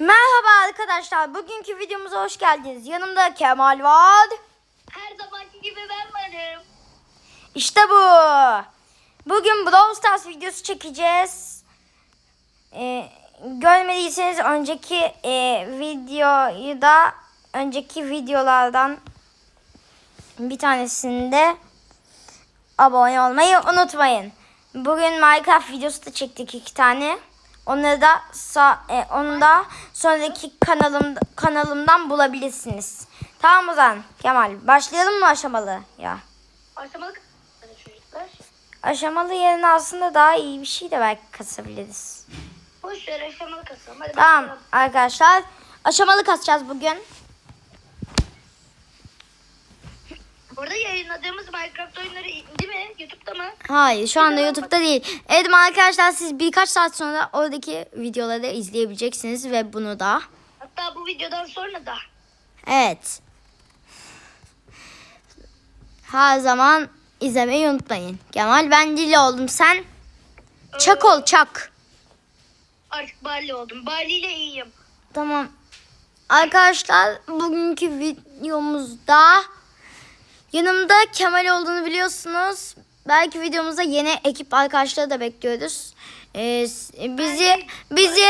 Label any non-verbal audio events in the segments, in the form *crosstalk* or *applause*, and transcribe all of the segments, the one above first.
Merhaba arkadaşlar. Bugünkü videomuza hoş geldiniz. Yanımda Kemal var. Her zamanki gibi ben varım. İşte bu. Bugün Brawl Stars videosu çekeceğiz. Ee, görmediyseniz önceki e, videoyu da önceki videolardan bir tanesinde abone olmayı unutmayın. Bugün Minecraft videosu da çektik iki tane. Onları da sa e, onu da sonraki kanalım kanalımdan bulabilirsiniz. Tamam o zaman Kemal başlayalım mı aşamalı ya? Aşamalık çocuklar. Aşamalı yerine aslında daha iyi bir şey de belki kasabiliriz. Boş ver aşamalık asalım. Hadi Tamam bakalım. arkadaşlar aşamalı kasacağız bugün. Burada yayınladığımız Minecraft oyunları değil mi? Youtube'da mı? Hayır şu anda YouTube'da değil. Evet arkadaşlar siz birkaç saat sonra oradaki videoları izleyebileceksiniz ve bunu da. Hatta bu videodan sonra da. Evet. Her zaman izlemeyi unutmayın. Kemal ben dili oldum sen. Çak ol çak. Artık Barley oldum. Barley ile iyiyim. Tamam. Arkadaşlar bugünkü videomuzda yanımda Kemal olduğunu biliyorsunuz. Belki videomuzda yeni ekip arkadaşları da bekliyoruz. Ee, bizi bizi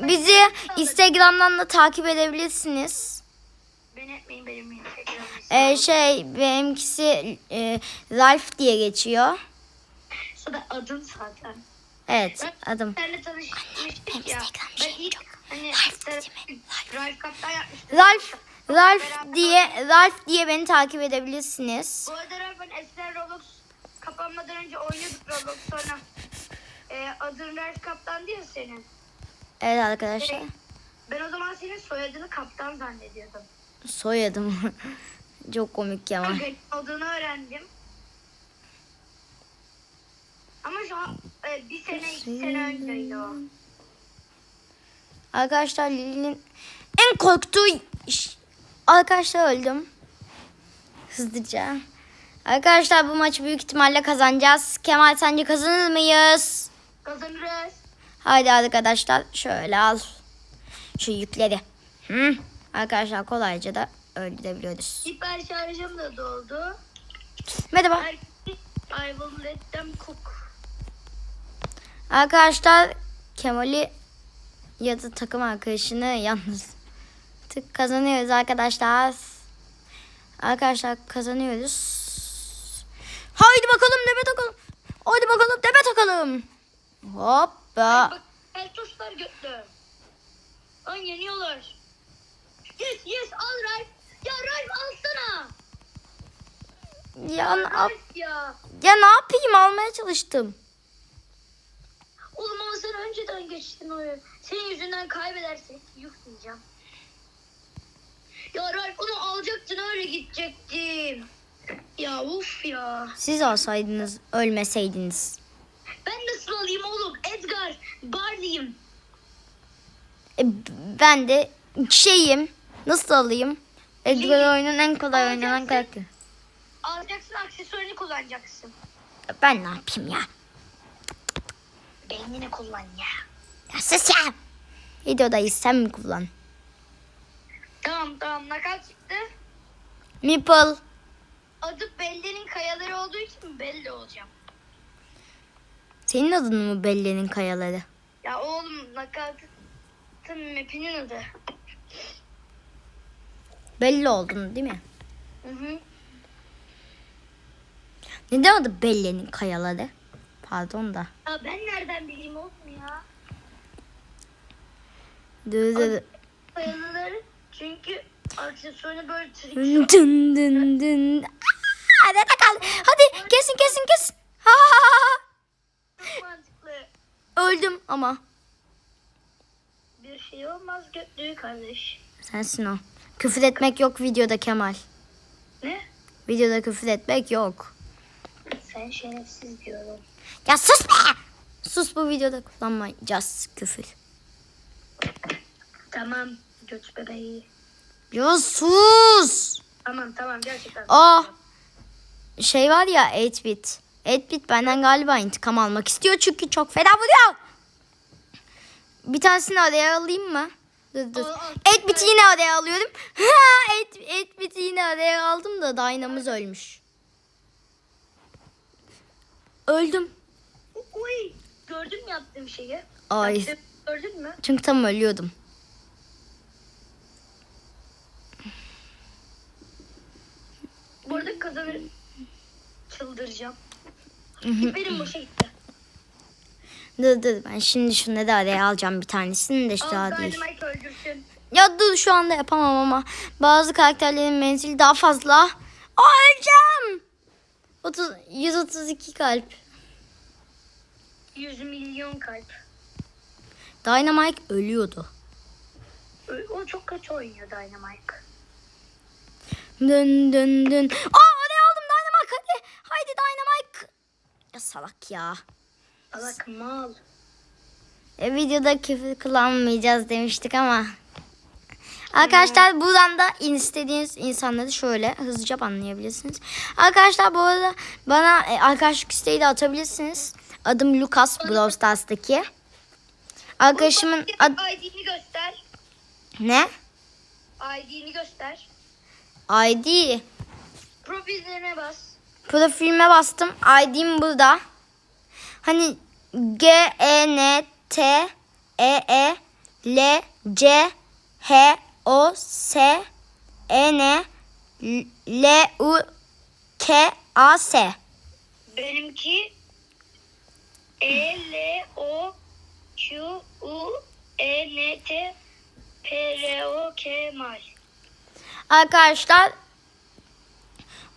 bizi Instagram'dan da takip edebilirsiniz. Beni etmeyin benim Instagram'ım. Ee, şey benimkisi e, Ralph diye geçiyor. Sonra adın zaten. Evet adım. Seninle tanışmıştık benim ya. Instagram Ben şeyim çok. hani Ralph Ralph, değil mi? Ralph Kaptan yapmıştım. Ralph diye Ralph diye beni takip edebilirsiniz. Bu arada Ralph ben eskiden Roblox kapanmadan önce oynuyorduk Roblox sonra. E, adın Ralph Kaptan diye senin. Evet arkadaşlar. Ben o zaman senin soyadını kaptan zannediyordum. Soyadım. *laughs* Çok komik ya. Benim olduğunu öğrendim. Ama şu an e, bir sene iki sene önceydi o. Arkadaşlar Lili'nin en korktuğu iş. Arkadaşlar öldüm. Hızlıca. Arkadaşlar bu maçı büyük ihtimalle kazanacağız. Kemal sence kazanır mıyız? Kazanırız. Haydi arkadaşlar şöyle al. Şu yükleri. Hı. Arkadaşlar kolayca da öldürebiliyoruz. Hiper şarjım da doldu. Merhaba. I will let them cook. Arkadaşlar Kemal'i ya da takım arkadaşını yalnız tık kazanıyoruz arkadaşlar. Arkadaşlar kazanıyoruz. Haydi bakalım deme takalım. Haydi bakalım deme takalım. Hoppa. Eltoslar götlü. Lan yeniyorlar. Yes yes al Ralph. Ya Ralph alsana. Ya, ne yap- ya. ya ne yapayım almaya çalıştım. Oğlum ama sen önceden geçtin oraya. Senin yüzünden kaybedersek yuh diyeceğim. Ya Ralph onu alacaktın öyle gidecektim. Ya uf ya. Siz olsaydınız ölmeseydiniz. Ben nasıl alayım oğlum? Edgar, Barley'im. E, ben de şeyim. Nasıl alayım? Edgar oyunun en kolay oynanan Alacaksın. karakteri. Alacaksın aksesuarını kullanacaksın. Ben ne yapayım ya? Beynini kullan ya. Ya sus ya. Videodayız sen mi kullan? Tamam tamam nakal çıktı. Meeple. Adı Belle'nin kayaları olduğu için Belle olacağım. Senin adın mı Belle'nin kayaları? Ya oğlum nakaltın mapinin adı. Belli oldun değil mi? Hı hı. Neden adı Belle'nin kayaları? Pardon da. Ya ben nereden bileyim oğlum ya? Dı dı Kayaları çünkü aksesuarını böyle trik dın dın dın. Aa, Nerede kaldı? Hadi kesin kesin kesin. Ha, ha, ha, çok mantıklı. Öldüm ama. Bir şey olmaz götlüğü kardeş. Sensin o. Küfür etmek yok videoda Kemal. Ne? Videoda küfür etmek yok. Sen şerefsiz diyorum. Ya sus be! Sus bu videoda kullanmayacağız küfür. Tamam göt bebeği. Ya sus! Tamam tamam gerçekten. Ah! Şey var ya 8-bit. 8-bit benden galiba intikam almak istiyor çünkü çok fena vuruyor. Bir tanesini araya alayım mı? Dur dur. Aa, aa, Et biti yine araya alıyorum. Ha, et, et biti yine araya aldım da Dynamız ölmüş. Öldüm. Uy. Gördün mü yaptığım şeyi? Ay. Gördün mü? Çünkü tam ölüyordum. Bu arada kazanır. Çıldıracağım. Benim boşa gitti. Dur dur ben şimdi şunu da araya alacağım bir tanesini de Al daha değil. Dynamite öldürsün. Ya dur şu anda yapamam ama bazı karakterlerin menzili daha fazla. Aa öleceğim. 30, 132 kalp. 100 milyon kalp. Dynamite ölüyordu. O çok kötü oynuyor Dynamite. Dön dön dön. Aa araya aldım Dynamite hadi. Haydi Dynamite. Ya salak ya. Alak mal. E, videoda küfür kullanmayacağız demiştik ama. Arkadaşlar buradan da istediğiniz insanları şöyle hızlıca anlayabilirsiniz. Arkadaşlar bu arada bana e, arkadaşlık isteği de atabilirsiniz. Adım Lucas Brawl Stars'taki. Arkadaşımın ad- ID'ni göster. ne? ID'ni göster. ID. Profillerine bas. Profilime bastım. ID'm burada. Hani G E N T E E L C H O S E N L U K A S. Benimki E L O Q U E N T P R O Kemal. Arkadaşlar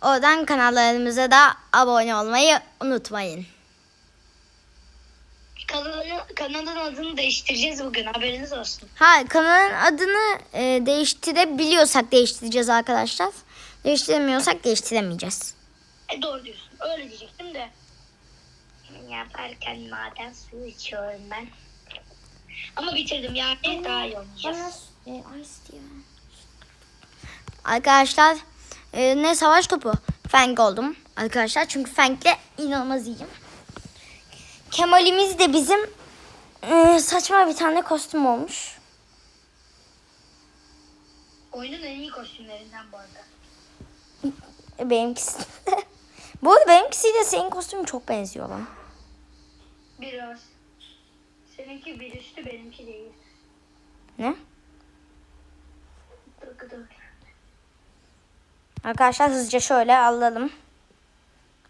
oradan kanallarımıza da abone olmayı unutmayın. Kanalın, kanalın adını değiştireceğiz bugün haberiniz olsun. Ha kanalın adını e, değiştirebiliyorsak değiştireceğiz arkadaşlar. Değiştiremiyorsak değiştiremeyeceğiz. E doğru diyorsun. Öyle diyecektim de. Yaparken maden su içiyorum ben. Ama bitirdim yani daha iyi oynayacağız. Arkadaşlar e, ne savaş topu? Feng oldum arkadaşlar. Çünkü Feng'le inanılmaz iyiyim. Kemal'imiz de bizim e, saçma bir tane kostüm olmuş. Oyunun en iyi kostümlerinden bu arada. E, benimkisi. *laughs* Bu arada benimkisiyle senin kostümün çok benziyor lan. Biraz. Seninki bir üstü benimki değil. Ne? Dur dur. Arkadaşlar hızlıca şöyle alalım.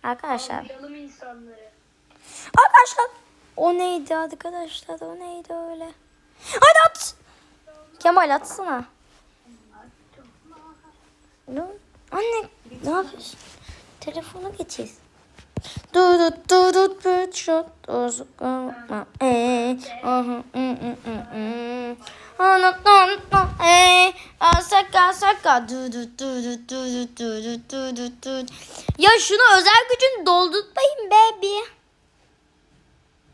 Arkadaşlar. İnsanları. Arkadaşlar. O neydi arkadaşlar? O neydi öyle? Hadi at. Kemal atsana. Ne? Anne ne yapıyorsun? Telefonu getir. Du du du du du shot ozukama e aha mm mm mm mm e asaka saka du du du du du du du du du du du ya şunu özel gücün doldurtmayın be bir.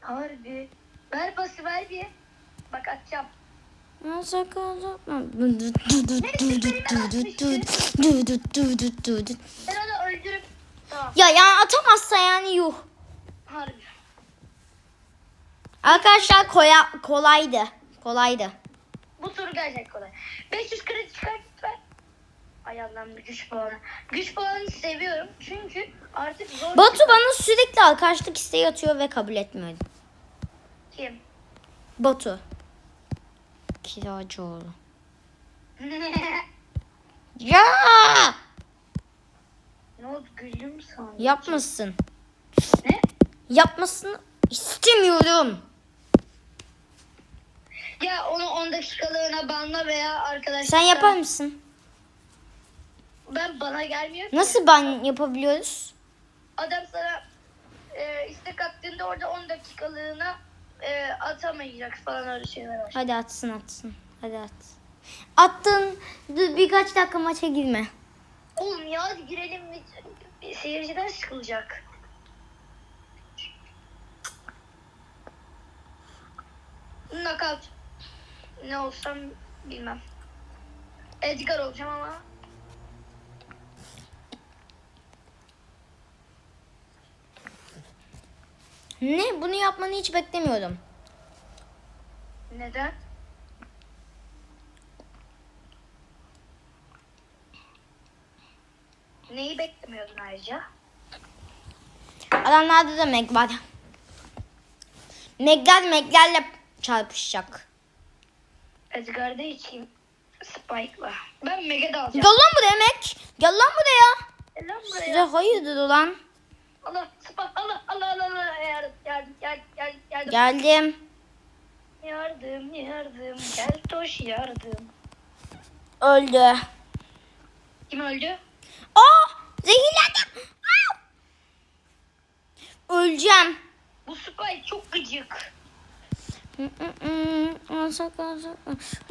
Harbi. Ver bası ver bir. Bak atacağım. Asaka saka du du du du du du du du du du du du du du Ben onu öldürüp. Tamam. Ya yani atamazsa yani yuh. Harbi. Arkadaşlar koya, kolaydı. Kolaydı. Bu tur gerçek kolay. 500 kredi çıkart lütfen. Ay Allah'ım güç puanı. Güç puanını seviyorum çünkü artık zor. Batu bana sürekli arkadaşlık isteği atıyor ve kabul etmiyorum. Kim? Batu. Kiracıoğlu. *laughs* Ya! ne oldu güldüm sandım. Yapmasın. Ne? Yapmasını istemiyorum. Ya onu 10 dakikalığına banla veya arkadaşlar. Sen yapar mısın? Ben bana gelmiyor ki. Nasıl ban yapabiliyoruz? Adam sana e, istek attığında orada 10 dakikalığına e, atamayacak falan öyle şeyler var. Hadi atsın atsın. Hadi at. Attın. Dur birkaç dakika maça girme. Oğlum ya hadi girelim. Seyirciden sıkılacak. Knockout ne olsam bilmem. Edgar olacağım ama Ne? Bunu yapmanı hiç beklemiyordum. Neden? Neyi beklemiyordun ayrıca? Adamlarda da Meg var. Megler Meglerle çarpışacak. Edgar'da içeyim. Spike'la. Ben Meg'e de alacağım. Gel lan buraya Meg. Gel lan buraya. Gel lan Size buraya. hayırdır ulan. Allah, Spike, Allah, Allah, Allah, Allah. Yardım, yardım, yardım, yardım. Geldim. Yardım, yardım. Gel toş yardım. Öldü. Kim öldü? Aa! Zehirlendim. Aa! Öleceğim. Bu Spike çok gıcık. Alsak alsak.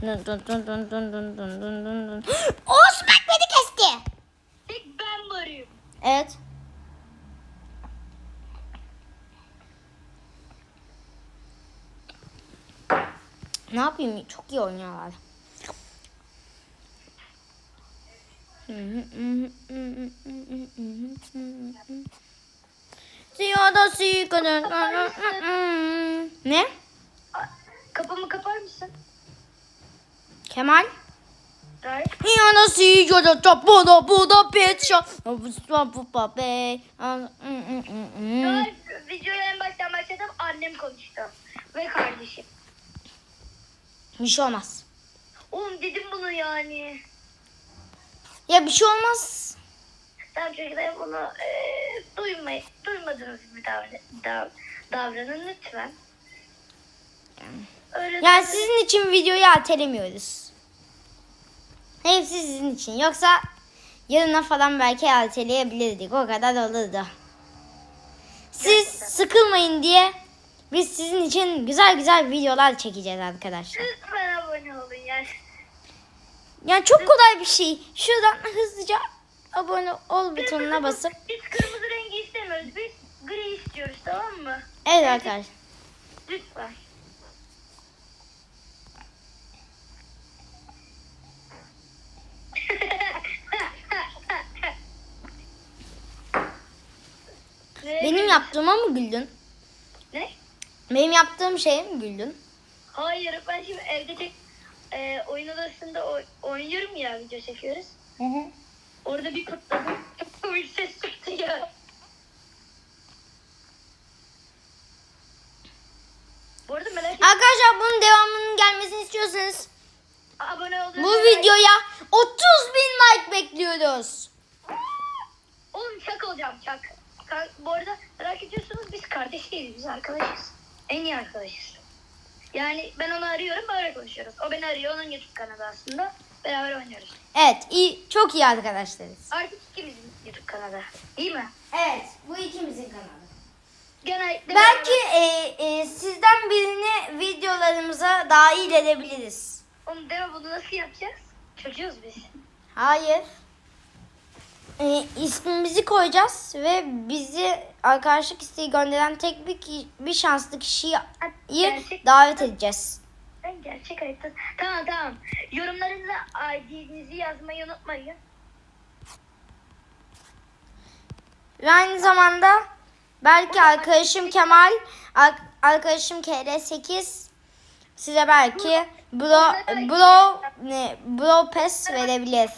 Dun dun dun dun dun dun dun dun dun dun. O Smack beni kesti. Tek ben varım. Evet. Ne yapayım? Çok iyi oynuyorlar. Ziyada kadar. Ne? Kapımı kapar mısın? Kemal? Ray. Ziyada ziyada topu da bu da. Bu bu bu be. Ray, videoya en baştan başladım. Annem konuştu. Ve kardeşim. Bir şey olmaz. Oğlum dedim bunu yani. Ya bir şey olmaz. Tamam çocuklar bunu e, duymay, duymadığınız bir davran, dav, davranın lütfen. Yani sizin için videoyu ertelemiyoruz. Hepsi sizin için. Yoksa yarına falan belki erteleyebilirdik. O kadar olurdu. Siz sıkılmayın diye biz sizin için güzel güzel videolar çekeceğiz arkadaşlar. Lütfen abone olun yani. Yani çok kolay bir şey. Şuradan hızlıca abone ol butonuna basıp. Biz kırmızı rengi istemiyoruz. Biz gri istiyoruz tamam mı? Evet arkadaşlar. Lütfen. Ve- Benim yaptığıma mı güldün? Ne? Benim yaptığım şeye mi güldün? Hayır ben şimdi evde tek e, oyun odasında oy- oynuyorum ya video çekiyoruz. Orada bir. Çok komik *laughs* ses çıktı ya. Bu arada merak. Arkadaşlar bunun devamının gelmesini istiyorsanız Abone olduğunuz bu videoya 30 bin like bekliyoruz. Oğlum şak olacağım şak. Bu arada merak ediyorsunuz biz kardeş değiliz biz arkadaşız. En iyi arkadaşız. Yani ben onu arıyorum böyle konuşuyoruz. O beni arıyor onun YouTube kanalı aslında. Beraber oynuyoruz. Evet, iyi, çok iyi arkadaşlarız. Artık ikimizin YouTube kanalı. İyi mi? Evet, bu ikimizin kanalı. Genellikle Belki e, e, sizden birini videolarımıza dahil edebiliriz. Oğlum deme bunu nasıl yapacağız? Çocuğuz biz. Hayır. E, ismimizi koyacağız ve bizi arkadaşlık isteği gönderen tek bir, ki- bir şanslı kişiyi Gerçek- davet edeceğiz. Ben gerçek hayatta... Tamam tamam. Yorumlarınıza ID'nizi yazmayı unutmayın. Ve aynı zamanda belki arkadaşım Kemal, ar- arkadaşım KR8 size belki bro, bro, ne, bro pass verebilir.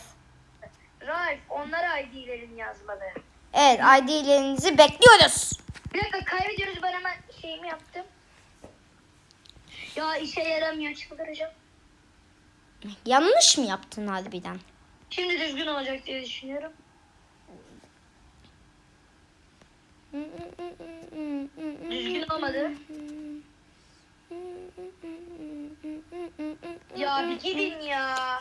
Ralf onlar ID'lerini yazmalı. Evet ID'lerinizi bekliyoruz. Bir dakika kaybediyoruz ben hemen şeyimi yaptım. Ya işe yaramıyor çıldıracağım. Yanlış mı yaptın harbiden? Şimdi düzgün olacak diye düşünüyorum. Düzgün olmadı. Ya bir gidin ya.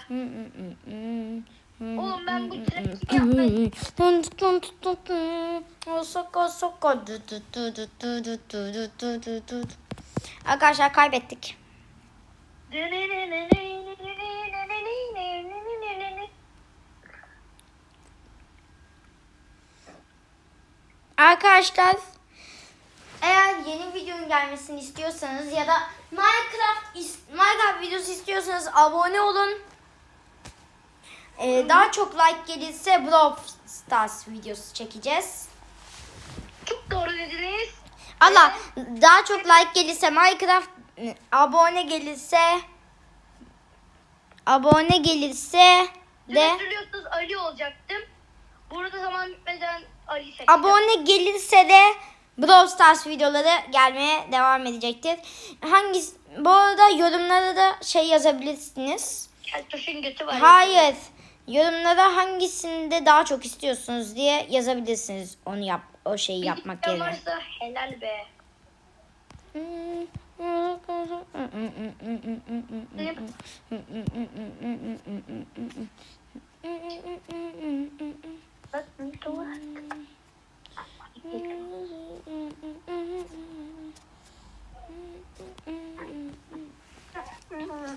Oğlum ben bu trafik yapmayı... Arkadaşlar kaybettik. Arkadaşlar eğer yeni videonun gelmesini istiyorsanız ya da Minecraft Minecraft videosu istiyorsanız abone olun. Ee, daha çok like gelirse Brawl Stars videosu çekeceğiz. Çok doğru dediniz. Allah daha çok like gelirse Minecraft abone gelirse abone gelirse de hatırlıyorsunuz Ali olacaktım. Burada zaman bitmeden Ali seçeceğim. Abone gelirse de Brawl Stars videoları gelmeye devam edecektir. Hangisi bu arada yorumlara da şey yazabilirsiniz. Keltoş'un götü var. Hayır. Yorumlara hangisinde daha çok istiyorsunuz diye yazabilirsiniz. Onu yap o şeyi yapmak yerine. varsa helal be. Bak.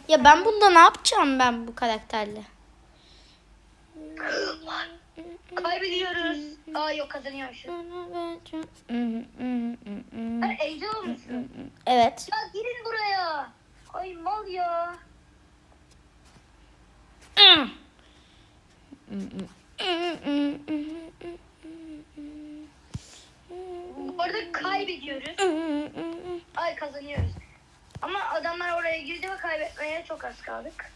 Ya ben bunda ne yapacağım ben bu karakterle? Kaybediyoruz. Aa yok kazanıyormuşuz. Sen Angel olmuşsun. Evet. Ya girin buraya. Ay mal ya. Bu arada kaybediyoruz. Ay kazanıyoruz. Ama adamlar oraya girdi ve kaybetmeye çok az kaldık.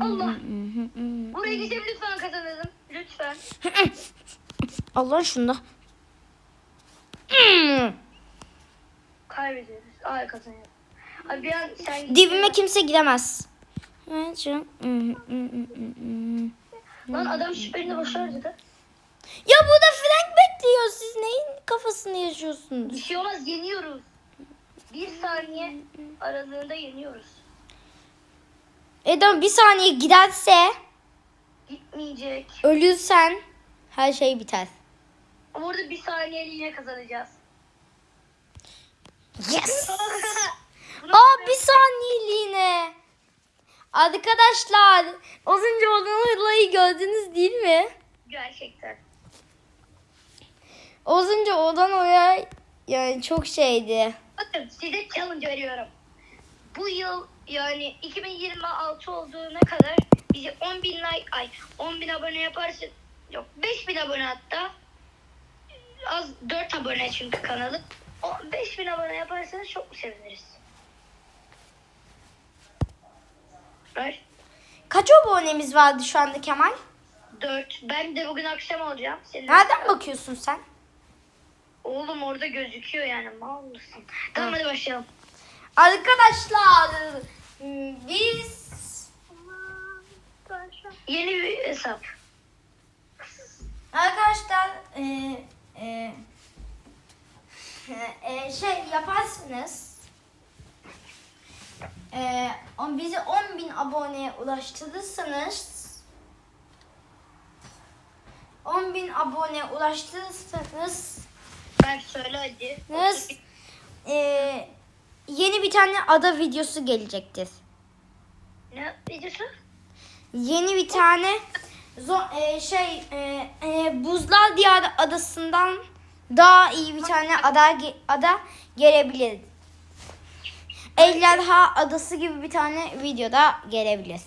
Allah. *laughs* Buraya geçelim lütfen kazanalım. Lütfen. *laughs* Allah şunda. *laughs* Kaybediyoruz. Ay kazanıyoruz. Abi bir an sen Dibime kimse giremez. Lan adam şüphelini başardı da. Ya burada Frank bekliyor. Siz neyin kafasını Bir yaşıyorsunuz? şey olmaz yeniyoruz. Bir saniye aralığında yeniyoruz. Eda bir saniye giderse Gitmeyecek. ölürsen her şey biter. Ama orada bir saniyeliğine kazanacağız. Yes. *laughs* Aa bir saniyeliğine. Arkadaşlar az önce olan olayı gördünüz değil mi? gerçekten. Az önce olan olay yani çok şeydi. Bakın size challenge veriyorum. Bu yıl yani 2026 olduğuna kadar bize 10 bin like ay 10 bin abone yaparsın. Yok 5 bin abone hatta. Az 4 abone çünkü kanalı. O 5 bin abone yaparsanız çok seviniriz. Ver. Kaç abonemiz vardı şu anda Kemal? 4. Ben de bugün akşam olacağım. Senin Nereden bakıyorsun sen? Oğlum orada gözüküyor yani mal mısın? Tamam hadi başlayalım. Arkadaşlar biz Yeni bir hesap. arkadaşlar e, e, e, şey yaparsınız. E, on, bizi 10 bin aboneye ulaştırırsanız 10 bin aboneye ulaştırırsanız Ben söyle hadi. Nasıl? e, yeni bir tane ada videosu gelecektir. Ne videosu? Yeni bir tane e, şey e, e, Buzlar Diyarı adasından daha iyi bir tane ada ada gelebilir. Ejderha adası gibi bir tane videoda gelebilir.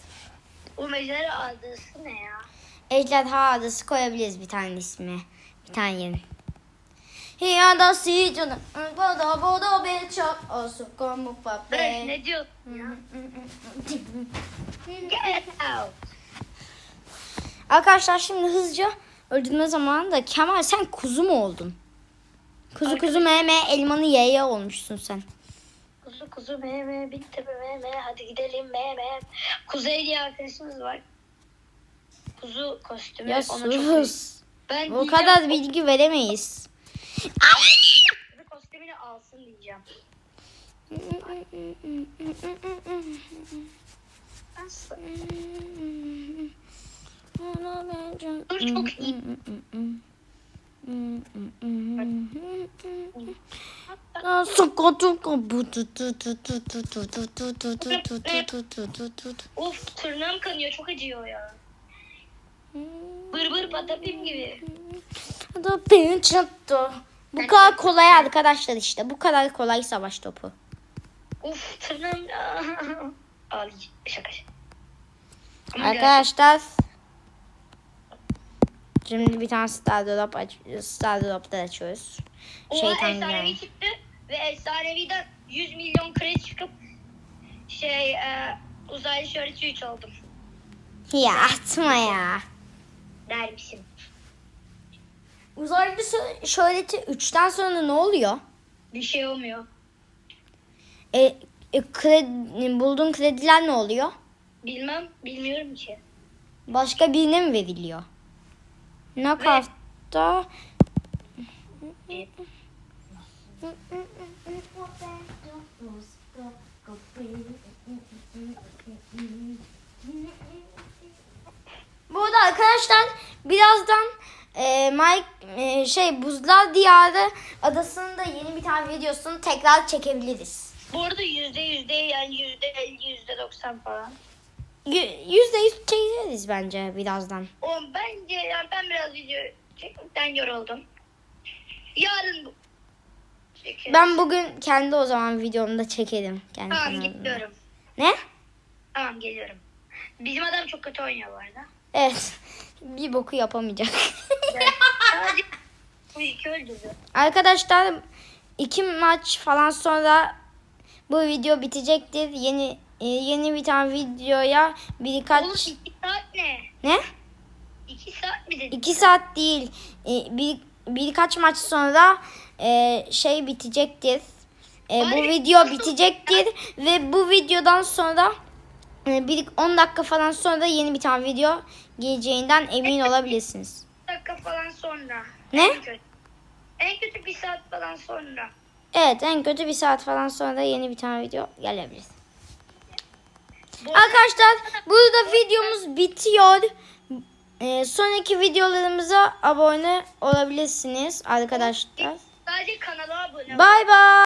O mecra adresi ne ya? Ejderha adası koyabiliriz bir tane ismi. Bir tane yeni. Ya da si canım. Bodo bodo çok olsun komu Dur, pape. ne diyorsun ya? Get out. Arkadaşlar şimdi hızlıca öldürme zamanı da Kemal sen kuzu mu oldun? Kuzu kuzu meme elmanı yaya olmuşsun sen. Kuzu kuzu meme bitti mi meme hadi gidelim meme. Kuzey diye arkadaşımız var. Kuzu kostümü Ya ona çok sus. Ben O kadar bilgi veremeyiz. Kuzu kostümünü alsın diyeceğim. Dur çok iyi. Of tırnağım kanıyor çok acıyor ya. Bır bır patapim gibi. Bu kadar kolay arkadaşlar işte. Bu kadar kolay savaş topu. Of tırnağım. Ağlayacağım. *laughs* Şaka şaka. Ama Arkadaşlar Şimdi bir tane Star Drop aç Star Drop'ta açıyoruz. O Şeytan efsanevi gibi. çıktı ve efsaneviden 100 milyon kredi çıkıp şey e, uzaylı şöhreti 3 oldum. Ya atma ya. Der misin? Uzaylı şö- şöhreti 3'ten sonra ne oluyor? Bir şey olmuyor. E, e, kredi, bulduğun krediler ne oluyor? Bilmem. Bilmiyorum ki. Başka birine mi veriliyor? Knockout'ta Bu arada arkadaşlar birazdan e, Mike e, şey Buzlar Diyarı adasında yeni bir tane videosunu tekrar çekebiliriz. Bu arada yüzde yüzde yani yüzde elli yüzde doksan falan. Yüzde yüz çekeriz bence birazdan. O bence yani ben biraz video çekmekten yoruldum. Yarın bu. çekeriz. Ben bugün kendi o zaman videomda çekerim. Kendi Tamam kanalımda. gidiyorum. Ne? Tamam geliyorum. Bizim adam çok kötü oynuyor bu arada. Evet. Bir boku yapamayacak. Arkadaşlar iki maç falan sonra bu video bitecektir. Yeni e, yeni bir tane videoya birkaç Oğlum iki saat ne? ne? İki saat mi dedin? İki saat değil. E, bir birkaç maç sonra e, şey bitecektir. E, bu video bitecektir ve bu videodan sonra e, bir 10 dakika falan sonra yeni bir tane video geleceğinden emin olabilirsiniz. Bir dakika falan sonra. Ne? En kötü. En kötü bir saat falan sonra. Evet en kötü bir saat falan sonra yeni bir tane video gelebilir. Arkadaşlar burada videomuz bitiyor. Ee, sonraki videolarımıza abone olabilirsiniz arkadaşlar. sadece kanala abone ol. Bay bay.